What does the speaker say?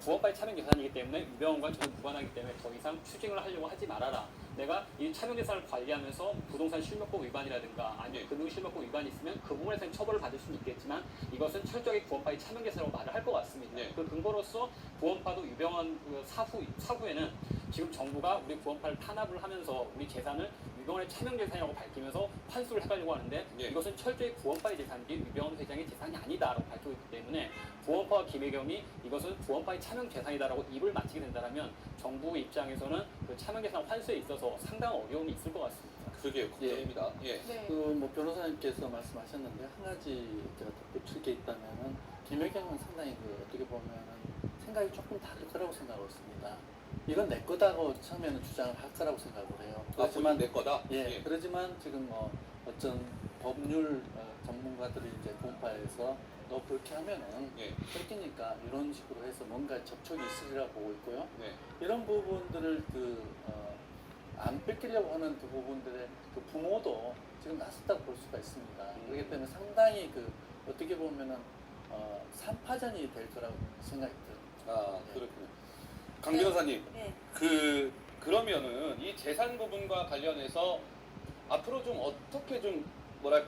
부업과의 차명 재산이기 때문에 유병원과 저는 무관하기 때문에 더 이상 추징을 하려고 하지 말아라. 내가 이 차명 재산을 관리하면서 부동산 실명법 위반이라든가 아니면 예. 금융 실명법 위반이 있으면 그 부분에 대한 처벌을 받을 수는 있겠지만 이것은 철저히 부업과의 차명 재산이라고 말을 할 것 같습니다. 예. 그 근거로서 부원파도 유병원 그 사후 사후에는 지금 정부가 우리 부원파를 탄압을 하면서 우리 재산을 유병원의 차명 재산이라고 밝히면서 환수를 해가려고 하는데 예. 이것은 철저히 부원파의 재산이지 유병원 회장의 재산이 아니다라고 밝히고 있기 때문에 부원파와 김혜경이 이것은 부원파의 차명 재산이다라고 입을 맞추게 된다면 정부 입장에서는 그 차명 재산 환수에 있어서 상당한 어려움이 있을 것 같습니다. 그러게요. 걱정입니다. 예. 네. 그뭐 변호사님께서 말씀하셨는데 한 가지 제가 덧붙일 게 있다면은 김혜경은 상당히 그 어떻게 보면은 생각이 조금 다를 거라고 생각하고 있습니다. 이건 내 거다고 처음에는 주장을 할 거라고 생각을 해요. 그렇지만 그렇지만 내 거다. 예, 그렇지만 지금 뭐 어떤 법률 어, 전문가들이 이제 공파에서 너 그렇게 하면은 예. 뺏기니까 이런 식으로 해서 뭔가 접촉이 있으리라 보고 있고요. 네. 이런 부분들을 그, 어, 안 뺏기려고 하는 그 부분들의 그 부모도 지금 나섰다고 볼 수가 있습니다. 음. 그렇기 때문에 상당히 그 어떻게 보면은 어, 삼파전이 될 거라고 생각이 들어요. 아 그렇군요. 강 변호사님, 네. 그 그러면은 이 재산 부분과 관련해서 앞으로 좀 어떻게 좀 뭐랄까